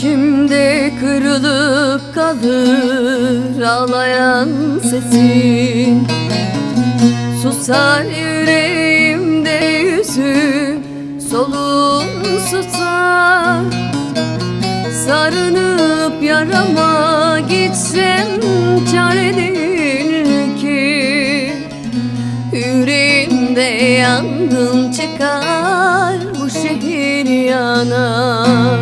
İçimde kırılıp kalır ağlayan sesin. Susar solun susar Sarınıp yarama gitsem çare değil ki. Yüreğimde yangın çıkar bu şehir yanar